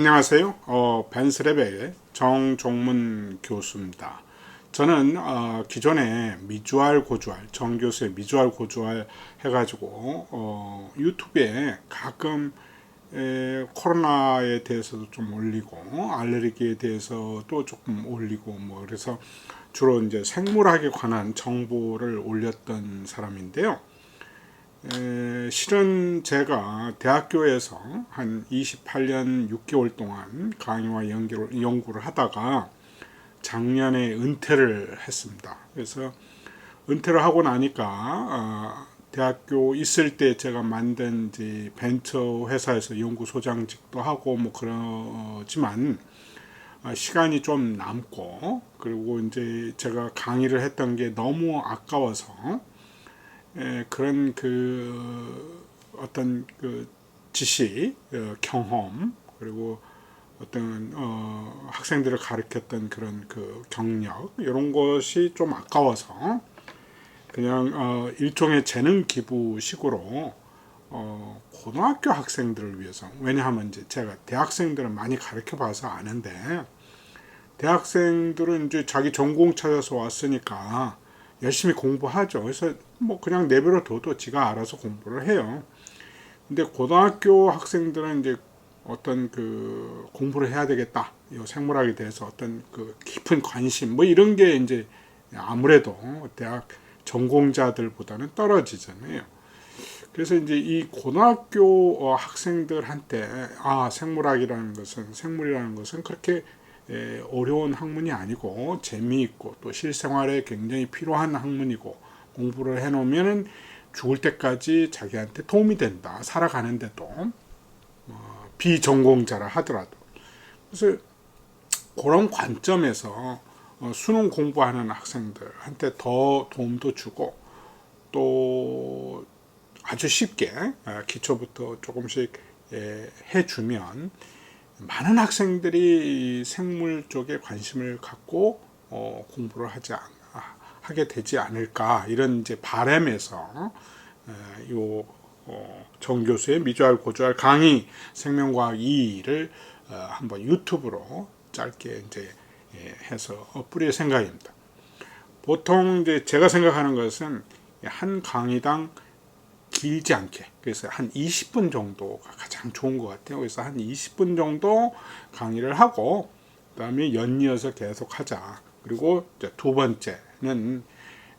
안녕하세요. 어, 벤스랩의 정종문 교수입니다. 저는 어, 기존에 미주알 고주알 정 교수의 미주알 고주알 해가지고 어, 유튜브에 가끔 에, 코로나에 대해서도 좀 올리고 알레르기에 대해서도 조금 올리고 뭐 그래서 주로 이제 생물학에 관한 정보를 올렸던 사람인데요. 에, 실은 제가 대학교에서 한 28년 6개월 동안 강의와 연구를, 연구를 하다가 작년에 은퇴를 했습니다. 그래서 은퇴를 하고 나니까 어, 대학교 있을 때 제가 만든 벤처 회사에서 연구소장직도 하고 뭐 그러지만 어, 시간이 좀 남고 그리고 이제 제가 강의를 했던 게 너무 아까워서 에, 그런 그 어떤 그 지식, 어, 경험 그리고 어떤 어, 학생들을 가르쳤던 그런 그 경력 이런 것이 좀 아까워서 그냥 어, 일종의 재능 기부식으로 어, 고등학교 학생들을 위해서 왜냐하면 이제 제가 대학생들을 많이 가르쳐 봐서 아는데 대학생들은 이제 자기 전공 찾아서 왔으니까 열심히 공부하죠. 그래서 뭐 그냥 내버려 둬도 지가 알아서 공부를 해요. 근데 고등학교 학생들은 이제 어떤 그 공부를 해야 되겠다. 이 생물학에 대해서 어떤 그 깊은 관심 뭐 이런 게 이제 아무래도 대학 전공자들보다는 떨어지잖아요. 그래서 이제 이 고등학교 어, 학생들한테 아 생물학이라는 것은 생물이라는 것은 그렇게 에, 어려운 학문이 아니고 재미있고 또 실생활에 굉장히 필요한 학문이고 공부를 해놓으면은 죽을 때까지 자기한테 도움이 된다 살아가는데도 어, 비전공자라 하더라도. 그래서 그런 관점에서 어, 수능 공부하는 학생들한테 더 도움도 주고 또 아주 쉽게 어, 기초부터 조금씩 예, 해주면 많은 학생들이 생물 쪽에 관심을 갖고 어, 공부를 하지 않, 하게 되지 않을까 이런 이제 바램에서 요 어, 정 교수의 미주알 고주알 강의 생명과학 2를 어, 한번 유튜브로 짧게 이제 예, 해서 뿌릴 생각입니다. 보통 이제 제가 생각하는 것은 한 강의당 길지 않게 그래서 한 20분 정도가 가장 좋은 것 같아요. 그래서 한 20분 정도 강의를 하고 그다음에 연이어서 계속 하자. 그리고 두 번째는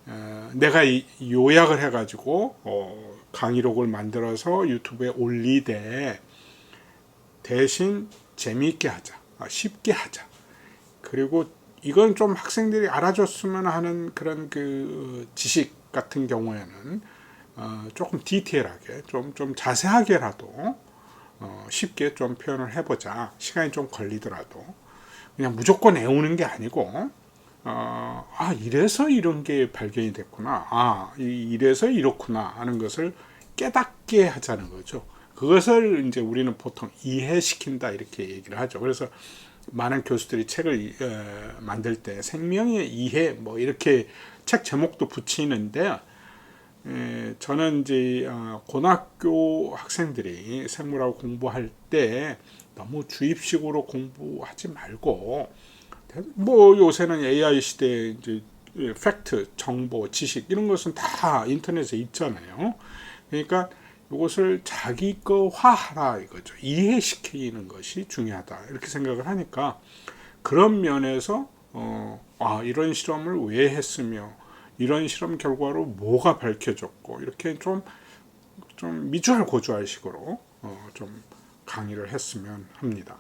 어, 내가 요약을 해가지고 어, 강의록을 만들어서 유튜브에 올리되 대신 재미있게 하자, 아, 쉽게 하자. 그리고 이건 좀 학생들이 알아줬으면 하는 그런 그 지식 같은 경우에는 어, 조금 디테일하게 좀, 좀 자세하게라도 어, 쉽게 좀 표현을 해보자. 시간이 좀 걸리더라도 그냥 무조건 애우는 게 아니고 어, 아 이래서 이런 게 발견이 됐구나. 아 이래서 이렇구나 하는 것을 깨닫게 하자는 거죠. 그것을 이제 우리는 보통 이해시킨다 이렇게 얘기를 하죠. 그래서 많은 교수들이 책을 어, 만들 때 생명의 이해 뭐 이렇게 책 제목도 붙이는데 에, 저는 이제 어, 고등학교 학생들이 생물하고 공부할 때 너무 주입식으로 공부하지 말고 뭐 요새는 AI 시대 이제 팩트, 정보, 지식 이런 것은 다 인터넷에 있잖아요. 그러니까 이것을 자기 거화하라 이거죠. 이해시키는 것이 중요하다 이렇게 생각을 하니까 그런 면에서 어, 아 이런 실험을 왜 했으며 이런 실험 결과로 뭐가 밝혀졌고 이렇게 좀, 좀 미주알 고주알 식으로 어, 좀 강의를 했으면 합니다.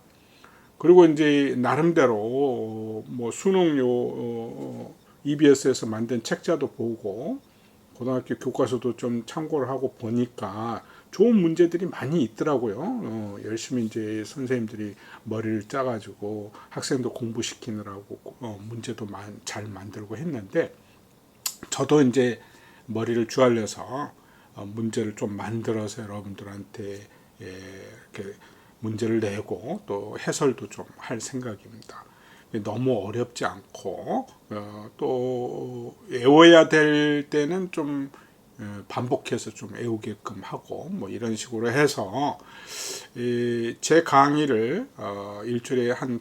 그리고 이제 나름대로 뭐 수능요 어, EBS에서 만든 책자도 보고 고등학교 교과서도 좀 참고를 하고 보니까 좋은 문제들이 많이 있더라고요. 어, 열심히 이제 선생님들이 머리를 짜가지고 학생도 공부시키느라고 어, 문제도 만, 잘 만들고 했는데 저도 이제 머리를 주알려서 어, 문제를 좀 만들어서 여러분들한테 예, 이렇게 문제를 내고 또 해설도 좀 할 생각입니다. 너무 어렵지 않고 어, 또 외워야 될 때는 좀 어, 반복해서 좀 외우게끔 하고 뭐 이런 식으로 해서 이, 제 강의를 어, 일주일에 한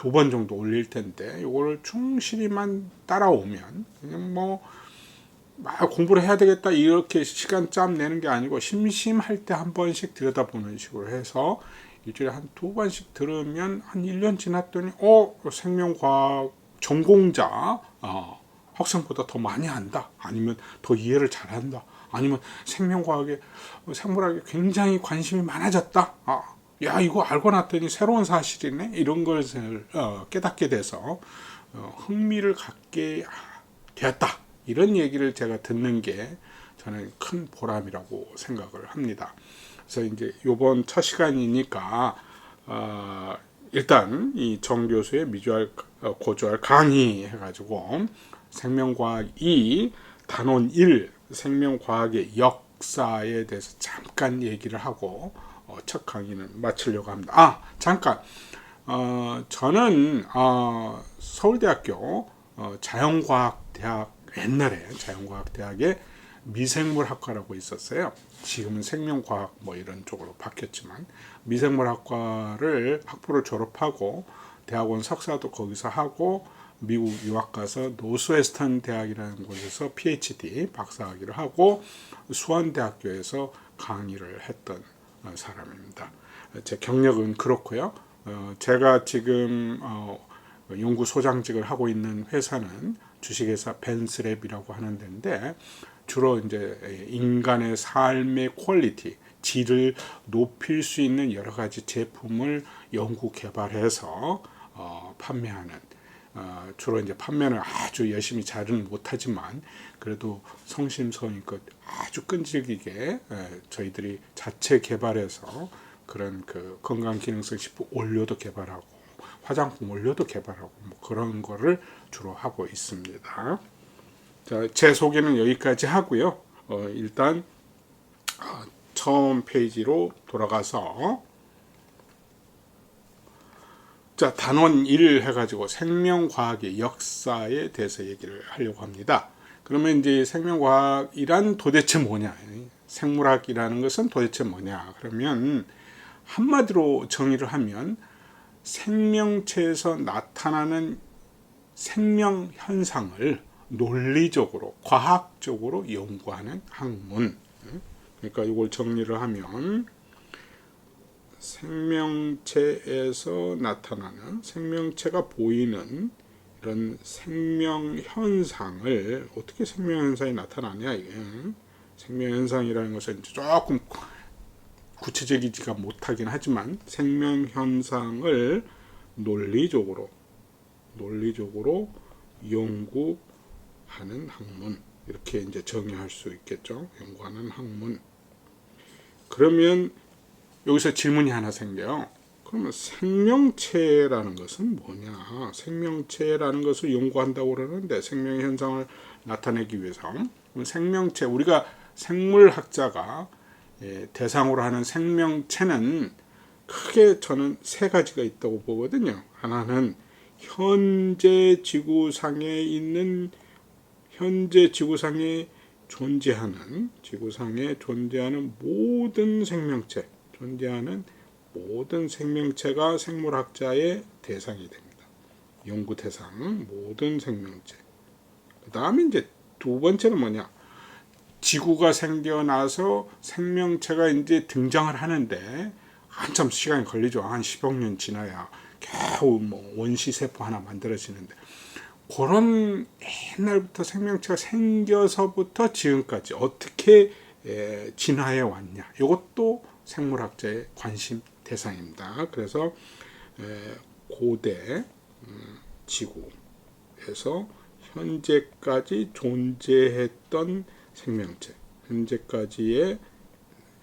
두 번 정도 올릴 텐데 이거를 충실히만 따라오면 그냥 뭐막 공부를 해야 되겠다 이렇게 시간 짬 내는 게 아니고 심심할 때 한 번씩 들여다보는 식으로 해서 일주일에 한 두 번씩 들으면 한 1년 지났더니 어 생명과학 전공자 어, 학생보다 더 많이 한다. 아니면 더 이해를 잘한다. 아니면 생명과학에 생물학에 굉장히 관심이 많아졌다. 아, 야 이거 알고 났더니 새로운 사실이네 이런 것을 어, 깨닫게 돼서 어, 흥미를 갖게 되었다 이런 얘기를 제가 듣는 게 저는 큰 보람이라고 생각을 합니다. 그래서 이제 요번 첫 시간이니까 어, 일단 이 정 교수의 미주알 어, 고주알 강의 해가지고 생명과학 2 단원 1 생명과학의 역사에 대해서 잠깐 얘기를 하고 어, 첫 강의는 마치려고 합니다. 아 잠깐 어, 저는 어, 서울대학교 어, 자연과학대학 옛날에 자연과학대학에 미생물학과라고 있었어요. 지금은 생명과학 뭐 이런 쪽으로 바뀌었지만 미생물학과를 학부를 졸업하고 대학원 석사도 거기서 하고 미국 유학 가서 노스웨스턴 대학이라는 곳에서 PhD 박사학위를 하고 수원대학교에서 강의를 했던 어, 사람입니다. 제 경력은 그렇고요. 어, 제가 지금 어, 연구 소장직을 하고 있는 회사는 주식회사 벤스랩이라고 하는 데인데 주로 이제 인간의 삶의 퀄리티, 질을 높일 수 있는 여러 가지 제품을 연구 개발해서 어, 판매하는 어, 주로 이제 판매는 아주 열심히 잘은 못하지만 그래도 성심성의껏 아주 끈질기게 에, 저희들이 자체 개발해서 그런 그 건강 기능성 식품 원료도 개발하고 화장품 원료도 개발하고 뭐 그런 거를 주로 하고 있습니다. 자, 제 소개는 여기까지 하고요. 어, 일단 어, 처음 페이지로 돌아가서 자 단원 1 해가지고 생명과학의 역사에 대해서 얘기를 하려고 합니다. 그러면 이제 생명과학이란 도대체 뭐냐? 생물학이라는 것은 도대체 뭐냐? 그러면 한마디로 정의를 하면 생명체에서 나타나는 생명 현상을 논리적으로 과학적으로 연구하는 학문. 그러니까 이걸 정리를 하면 생명체에서 나타나는 생명체가 보이는 이런 생명 현상을 어떻게 생명 현상이 나타나냐 이게 생명 현상이라는 것은 조금 구체적이지가 못하긴 하지만 생명 현상을 논리적으로 논리적으로 연구하는 학문 이렇게 이제 정의할 수 있겠죠. 연구하는 학문. 그러면 여기서 질문이 하나 생겨요. 그러면 생명체라는 것은 뭐냐? 생명체라는 것을 연구한다고 그러는데 생명 현상을 나타내기 위해서 생명체 우리가 생물학자가 예, 대상으로 하는 생명체는 크게 저는 세 가지가 있다고 보거든요. 하나는 현재 지구상에 있는 현재 지구상에 존재하는 지구상에 존재하는 모든 생명체 존재하는 모든 생명체가 생물학자의 대상이 됩니다. 연구 대상 모든 생명체. 그 다음에 이제 두 번째는 뭐냐? 지구가 생겨나서 생명체가 이제 등장을 하는데 한참 시간이 걸리죠. 한 10억 년 지나야 겨우 뭐 원시 세포 하나 만들어지는데 그런 옛날부터 생명체가 생겨서부터 지금까지 어떻게 에, 진화해 왔냐. 이것도 생물학자의 관심 대상입니다. 그래서 에, 고대 음, 지구에서 현재까지 존재했던 생명체, 현재까지의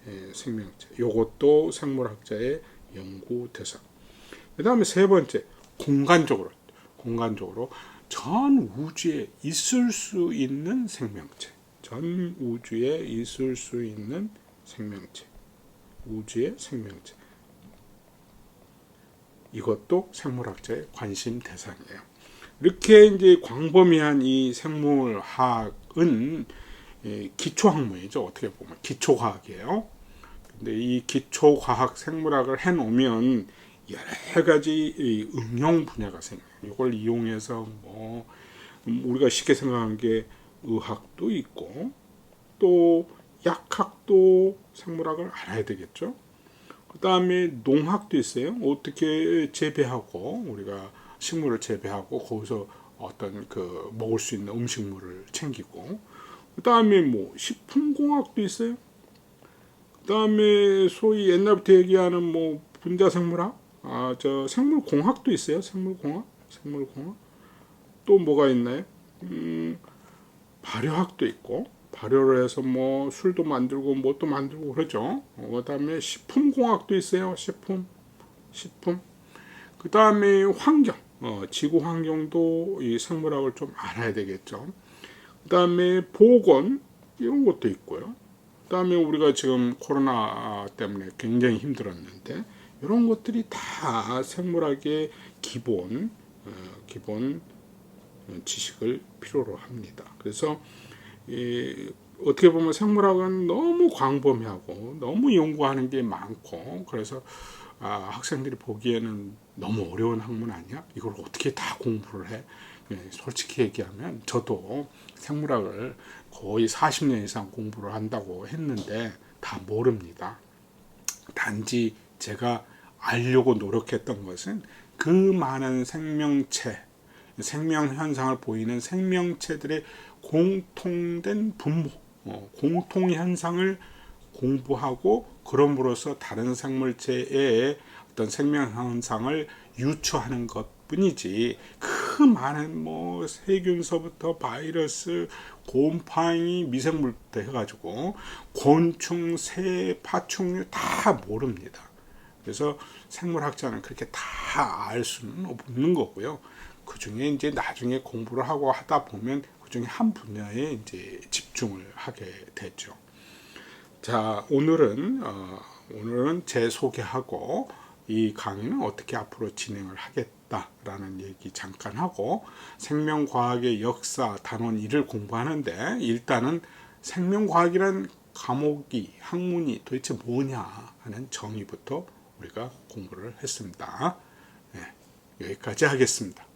에, 생명체, 이것도 생물학자의 연구 대상. 그 다음에 세 번째, 공간적으로, 공간적으로 전 우주에 있을 수 있는 생명체, 전 우주에 있을 수 있는 생명체, 우주의 생명체. 이것도 생물학자의 관심 대상이에요. 이렇게 이제 광범위한 이 생물학은 이 기초학문이죠. 어떻게 보면 기초과학이에요. 근데 이 기초과학 생물학을 해놓으면 여러 가지 이 응용 분야가 생겨요. 이걸 이용해서 뭐 음, 우리가 쉽게 생각하는 게 의학도 있고 또 약학도 생물학을 알아야 되겠죠. 그 다음에 농학도 있어요. 어떻게 재배하고 우리가 식물을 재배하고 거기서 어떤 그 먹을 수 있는 음식물을 챙기고 그 다음에 뭐 식품공학도 있어요. 그 다음에 소위 옛날부터 얘기하는 뭐 분자생물학, 아 저 생물공학도 있어요. 생물공학, 생물공학 또 뭐가 있나요? 음, 발효학도 있고 발효를 해서 뭐 술도 만들고 뭣도 만들고 그러죠. 어, 그다음에 식품공학도 있어요. 식품, 식품. 그 다음에 환경, 어, 지구 환경도 이 생물학을 좀 알아야 되겠죠. 그 다음에 보건 이런 것도 있고요. 그 다음에 우리가 지금 코로나 때문에 굉장히 힘들었는데 이런 것들이 다 생물학의 기본 어, 기본 지식을 필요로 합니다. 그래서 이 어떻게 보면 생물학은 너무 광범위하고 너무 연구하는 게 많고 그래서 아, 학생들이 보기에는 너무 어려운 학문 아니야? 이걸 어떻게 다 공부를 해? 예, 솔직히 얘기하면 저도 생물학을 거의 40년 이상 공부를 한다고 했는데 다 모릅니다. 단지 제가 알려고 노력했던 것은 그 많은 생명체, 생명 현상을 보이는 생명체들의 공통된 분모, 어, 공통 현상을 공부하고 그럼으로써 다른 생물체의 어떤 생명 현상을 유추하는 것뿐이지 그 많은 뭐 세균서부터 바이러스, 곰팡이, 미생물부터 해가지고 곤충, 새, 파충류 다 모릅니다. 그래서 생물학자는 그렇게 다 알 수는 없는 거고요. 그 중에 이제 나중에 공부를 하고 하다 보면 그 중에 한 분야에 이제 집중을 하게 되죠. 자, 오늘은 어, 오늘은 제 소개하고 이 강의는 어떻게 앞으로 진행을 하겠다라는 얘기 잠깐 하고 생명과학의 역사 단원 1을 공부하는데 일단은 생명과학이란 과목이 학문이 도대체 뭐냐 하는 정의부터 우리가 공부를 했습니다. 네, 여기까지 하겠습니다.